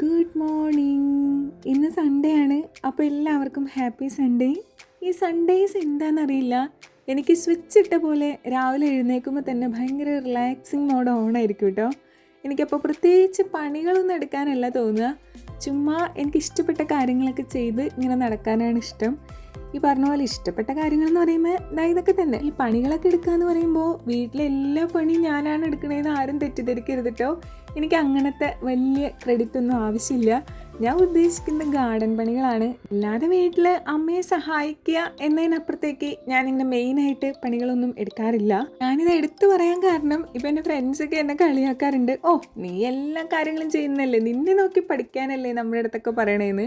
Good morning. ഇന്ന് Sunday ആണ്. അപ്പോൾ എല്ലാവർക്കും ഹാപ്പി സൺഡേ ഈ സൺഡേസ് എന്താണെന്നറിയില്ല എനിക്ക് സ്വിച്ച് ഇട്ട പോലെ രാവിലെ എഴുന്നേൽക്കുമ്പോൾ തന്നെ ഭയങ്കര റിലാക്സിങ് മോഡ് ഓണായിരിക്കും കേട്ടോ എനിക്കപ്പോൾ പ്രത്യേകിച്ച് പണികളൊന്നും എടുക്കാനല്ല തോന്നുക. ചുമ്മാ എനിക്ക് ഇഷ്ടപ്പെട്ട കാര്യങ്ങളൊക്കെ ചെയ്ത് ഇങ്ങനെ നടക്കാനാണ് ഇഷ്ടം. ഈ പറഞ്ഞ പോലെ ഇഷ്ടപ്പെട്ട കാര്യങ്ങൾ എന്ന് പറയുമ്പോൾ ഇതാ ഇതൊക്കെ തന്നെ. ഈ പണികളൊക്കെ എടുക്കുക എന്ന് പറയുമ്പോൾ വീട്ടിലെ എല്ലാ പണിയും ഞാനാണ് എടുക്കണതെന്ന് ആരും തെറ്റിദ്ധരിക്കരുത് കേട്ടോ എനിക്ക് അങ്ങനത്തെ വലിയ ക്രെഡിറ്റ് ഒന്നും ആവശ്യമില്ല. ഞാൻ ഉദ്ദേശിക്കുന്ന ഗാർഡൻ പണികളാണ്. അല്ലാതെ വീട്ടിൽ അമ്മയെ സഹായിക്കുക എന്നതിനപ്പുറത്തേക്ക് ഞാൻ ഇങ്ങനെ മെയിനായിട്ട് പണികളൊന്നും എടുക്കാറില്ല. ഞാനിത് എടുത്തു പറയാൻ കാരണം ഇപ്പം എന്റെ ഫ്രണ്ട്സൊക്കെ എന്നെ കളിയാക്കാറുണ്ട്. ഓ നീ എല്ലാ കാര്യങ്ങളും ചെയ്യുന്നല്ലേ നിന്നെ നോക്കി പഠിക്കാനല്ലേ നമ്മുടെ അടുത്തൊക്കെ പറയണേന്ന്?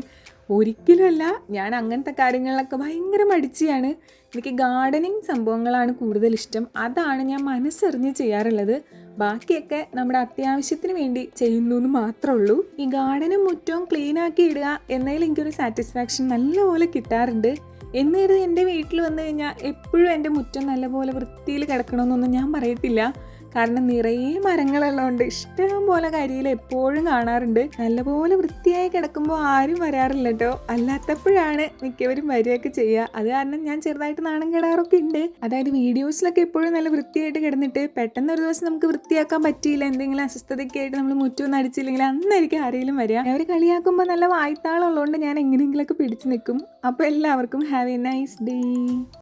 ഒരിക്കലുമല്ല. ഞാൻ അങ്ങനത്തെ കാര്യങ്ങളിലൊക്കെ ഭയങ്കര മടിച്ചിയാണ്. എനിക്ക് ഗാർഡനിങ് സംഭവങ്ങളാണ് കൂടുതൽ ഇഷ്ടം അതാണ് ഞാൻ മനസ്സറിഞ്ഞ് ചെയ്യാറുള്ളത്. ബാക്കിയൊക്കെ നമ്മുടെ അത്യാവശ്യത്തിന് വേണ്ടി ചെയ്യുന്നു എന്ന് മാത്രമേ ഉള്ളൂ ഈ ഗാർഡനും മുറ്റവും ക്ലീൻ ആക്കി ഇടുക എന്നതിൽ എനിക്കൊരു സാറ്റിസ്ഫാക്ഷൻ നല്ലപോലെ കിട്ടാറുണ്ട്. എന്നിട്ട് എന്റെ വീട്ടിൽ വന്നു കഴിഞ്ഞാൽ എപ്പോഴും എന്റെ മുറ്റം നല്ലപോലെ വൃത്തിയിൽ കിടക്കണമെന്നൊന്നും ഞാൻ പറയത്തില്ല. കാരണം നിറയെ മരങ്ങളുള്ളതുകൊണ്ട് ഇഷ്ടം പോലെ കരിയിൽ എപ്പോഴും കാണാറുണ്ട്. നല്ലപോലെ വൃത്തിയായി കിടക്കുമ്പോൾ ആരും വരാറില്ല കേട്ടോ. അല്ലാത്തപ്പോഴാണ് മിക്കവരും വരികയൊക്കെ ചെയ്യുക. അത് കാരണം ഞാൻ ചെറുതായിട്ട് നാണം കെടാറൊക്കെ ഉണ്ട്. അതായത് വീഡിയോസിലൊക്കെ എപ്പോഴും നല്ല വൃത്തിയായിട്ട് കിടന്നിട്ട് പെട്ടെന്ന് ഒരു ദിവസം നമുക്ക് വൃത്തിയാക്കാൻ പറ്റിയില്ല. എന്തെങ്കിലും അസ്വസ്ഥതയ്ക്ക് ആയിട്ട് നമ്മൾ മുറ്റൊന്നും അടിച്ചില്ലെങ്കിൽ അന്നായിരിക്കും ആരെങ്കിലും വരിക. അവർ കളിയാക്കുമ്പോൾ നല്ല വായ്ത്താളുള്ളതുകൊണ്ട് ഞാൻ എങ്ങനെയെങ്കിലുമൊക്കെ പിടിച്ചു നിൽക്കും. അപ്പോൾ എല്ലാവർക്കും ഹാവ് എ നൈസ് ഡേ.